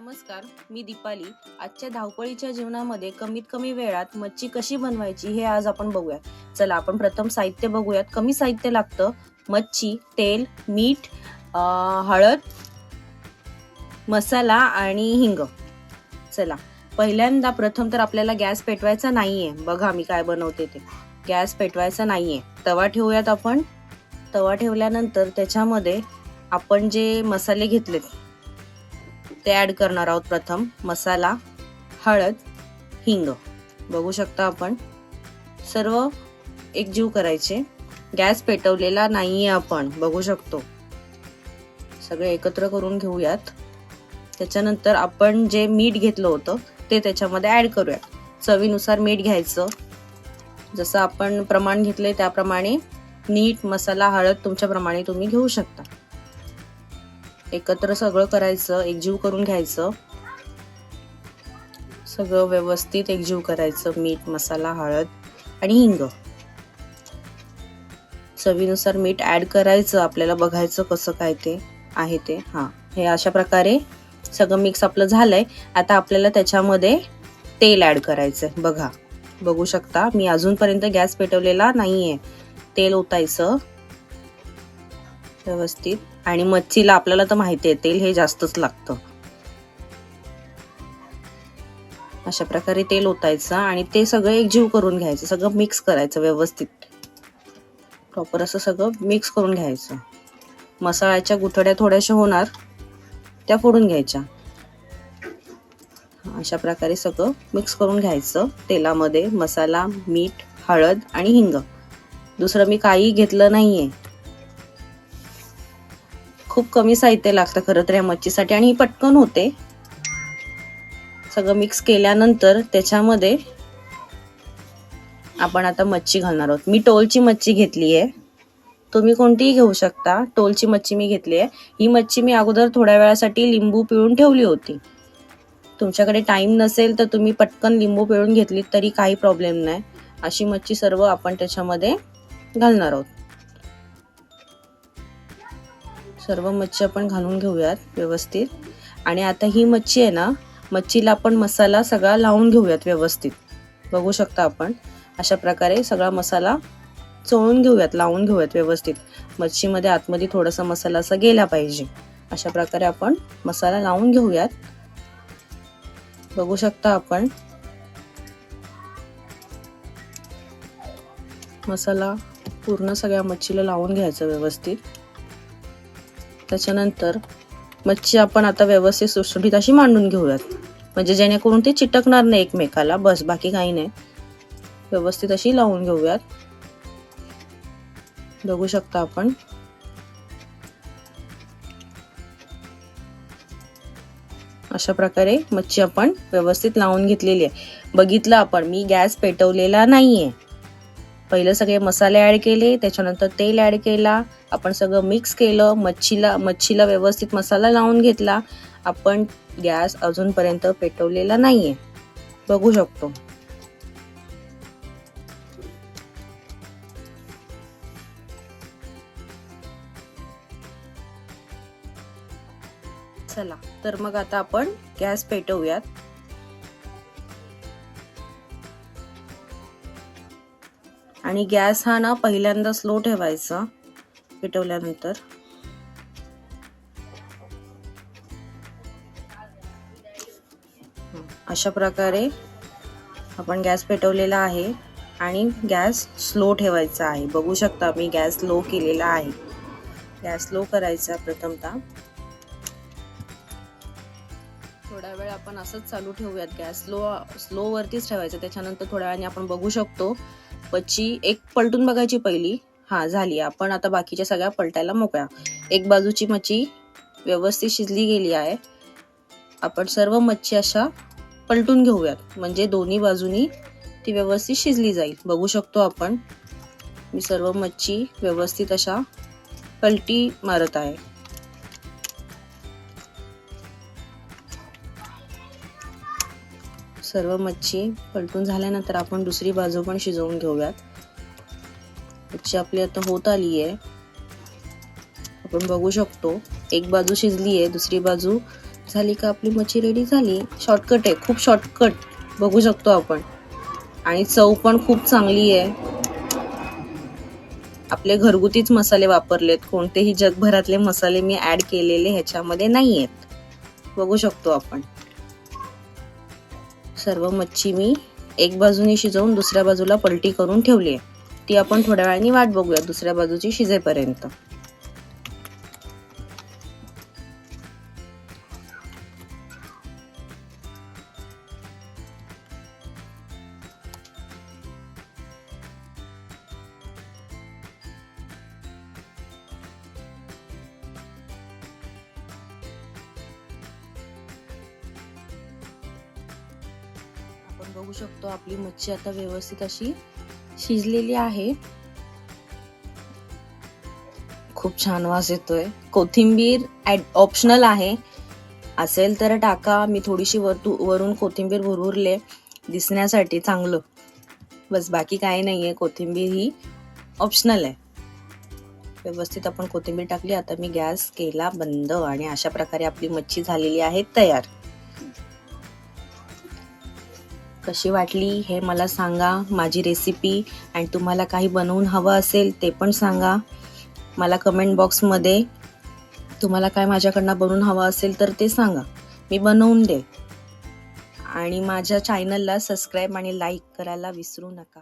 नमस्कार मी दीपाली. आजच्या धावपळीच्या जीवनामध्ये कमीत कमी वेळात मच्छी कशी बनवायची हे आज आपण बघूया चला आपण प्रथम साहित्य बघूयात. कमी साहित्य लागतं. मच्छी तेल मीठ हळद मसाला आणि हिंग. चला पहिल्यांदा प्रथम तर आपल्याला गॅस पेटवायचा नाहीये. बघा मी काय बनवते ते. गॅस पेटवायचा नाहीये. तवा ठेवूयात आपण. तवा ठेवल्यानंतर त्याच्यामध्ये आपण जे मसाले घेतलेत ते ऍड करणार आहोत प्रथम. मसाला हळद हिंग. बघू शकता आपण. सर्व एकजीव करायचे. गॅस पेटवलेला नाहीये आपण. बघू शकतो. सगळे एकत्र करून घेऊयात. त्याच्यानंतर आपण जे मीठ घेतलं होतं ते त्याच्यामध्ये ऍड करूयात. चवीनुसार मीठ घ्यायचं. जसं आपण प्रमाण घेतलंय त्याप्रमाणे नीट मसाला हळद तुमच्याप्रमाणे तुम्ही घेऊ शकता. एकत्र सगळं करायचं एकजीव करून घ्यायचं. सगळं व्यवस्थित एकजीव करायचं मीठ मसाला हळद आणि हिंग. चवीनुसार मीठ ऍड करायचं आपल्याला बघायचं कसं काय ते आहे ते. हा हे अशा प्रकारे सगळं मिक्स आपलं झालंय. आता आपल्याला त्याच्यामध्ये तेल ऍड करायचंय. बघा बघू शकता मी अजूनपर्यंत गॅस पेटवलेला नाहीये. तेल ओतायचं. व्यवस्थित. आणि मच्छीला आपल्याला तर माहिती आहे तेल हे जास्तच लागतं. अशा प्रकारे तेल ओतायचं आणि ते सगळं एकजीव करून घ्यायचं सगळं मिक्स करायचं व्यवस्थित. प्रॉपर असं सगळं मिक्स करून घ्यायचं. मसाळ्याच्या गुठड्या थोड्याशा होणार त्या फोडून घ्यायच्या. अशा प्रकारे सगळं मिक्स करून घ्यायचं तेलामध्ये मसाला मीठ हळद आणि हिंग. दुसरं मी काही घेतलं नाहीये. खूप कमी साहित्य लागतं खरं तर या मच्छीसाठी. आणि ही पटकन होते. सगळं मिक्स केल्यानंतर त्याच्यामध्ये आपण आता मच्छी घालणार आहोत. मी टोलची मच्छी घेतली आहे. तुम्ही कोणतीही घेऊ शकता. टोलची मच्छी मी घेतली आहे. ही मच्छी मी अगोदर थोड्या वेळासाठी लिंबू पिळून ठेवली होती. तुमच्याकडे टाइम नसेल तर तुम्ही पटकन लिंबू पिळून घेतली तरी काही प्रॉब्लेम नाही. अशी मच्छी सर्व आपण त्याच्यामध्ये घालणार आहोत. सर्व मच्छी आपण घालून घेऊयात व्यवस्थित. आणि आता ही मच्छी आहे ना मच्छीला आपण मसाला सगळा लावून घेऊयात व्यवस्थित. बघू शकता आपण. अशा प्रकारे सगळा मसाला चोळून घेऊयात लावून घेऊयात व्यवस्थित. मच्छीमध्ये आतमध्ये थोडासा मसाला असा गेला पाहिजे. अशा प्रकारे आपण मसाला लावून घेऊयात. बघू शकता आपण. मसाला पूर्ण सगळ्या मच्छीला लावून घ्यायचा व्यवस्थित. त्याच्यानंतर मच्छी आपण आता व्यवस्थित सुशोभित अशी मांडून घेऊयात. म्हणजे जेणेकरून ती चिटकणार नाही एकमेकाला बस बाकी काही नाही. व्यवस्थित अशी लावून घेऊयात. बघू शकता आपण. अशा प्रकारे मच्छी आपण व्यवस्थित लावून घेतलेली आहे. बघितलं आपण मी गॅस पेटवलेला नाहीये. पहिले सगळे मसाले ऍड केले त्याच्यानंतर तेल ऍड केला आपण सगळं मिक्स केलं मच्छीला मच्छीला व्यवस्थित मसाला लावून घेतला. आपण गॅस अजूनपर्यंत पेटवलेला नाहीये. बघू शकतो. चला तर मग आता आपण गॅस पेटवूयात. आणि गॅस हा ना पहिल्यांदा स्लो ठेवायचा पेटवल्यानंतर. अशा प्रकारे आपण गॅस पेटवलेला आहे आणि गॅस स्लो ठेवायचा आहे. बघू शकता मी गॅस स्लो केलेला आहे. गॅस स्लो करायचा प्रथमतः. थोडा वेळ आपण असंच चालू ठेवूयात. गॅस स्लो स्लो वरतीच ठेवायचं. त्याच्यानंतर थोड्या वेळाने आपण बघू शकतो मच्छी एक पलटून बघायची पहिली. हा झाली. आपण आता बाकीच्या सगळ्या पलटायला मोकळ्या. एक बाजूची मच्छी व्यवस्थित शिजली गेली आहे. आपण सर्व मच्छी अशा पलटून घेऊयात. म्हणजे दोन्ही बाजूनी ती व्यवस्थित शिजली जाईल. बघू शकतो आपण. मी सर्व मच्छी व्यवस्थित अशा पलटी मारत आहे. सर्व मच्छी पलटून झाल्यानंतर आपण दुसरी बाजू पण शिजवून घेऊयात. मच्छी आपली आता होत आली आहे आपण बघू शकतो एक बाजू शिजली आहे दुसरी बाजू झाली का आपली मच्छी रेडी झाली? शॉर्टकट आहे खूप शॉर्टकट बघू शकतो आपण. आणि चव पण खूप चांगली आहे आपले घरगुतीच मसाले वापरलेत. कोणतेही जगभरातले मसाले मी ॲड केलेले ह्याच्यामध्ये नाही आहेत बघू शकतो आपण. सर्व मच्छी मी एक बाजूने शिजवून दुसऱ्या बाजूला पलटी करून ठेवली आहे. ती आपण थोड्या वेळाने वाट बघूया दुसऱ्या बाजूची शिजेपर्यंत. बघू शकतो आपली मच्छी आता व्यवस्थित अशी शिजलेली आहे. खूप छान वास येतोय. कोथिंबीर ऑप्शनल आहे. असेल तर टाका. मी थोडीशी वरतू वरून कोथिंबीर भुरभुरले. दिसण्यासाठी चांगलं. बस बाकी काही नाहीये. कोथिंबीर ही ऑप्शनल आहे. व्यवस्थित आपण कोथिंबीर टाकली. आता मी गॅस केला बंद आणि अशा प्रकारे आपली मच्छी झालेली आहे तयार. कशी वाटली हे मला सांगा माझी रेसिपी आणि तुम्हाला काही बनवून हवं असेल ते पण सांगा. मला कमेंट बॉक्समध्ये तुम्हाला काय माझ्याकडनं बनवून हवं असेल तर ते सांगा. मी बनवून दे आणि माझ्या चॅनलला सबस्क्राईब आणि लाईक करायला विसरू नका.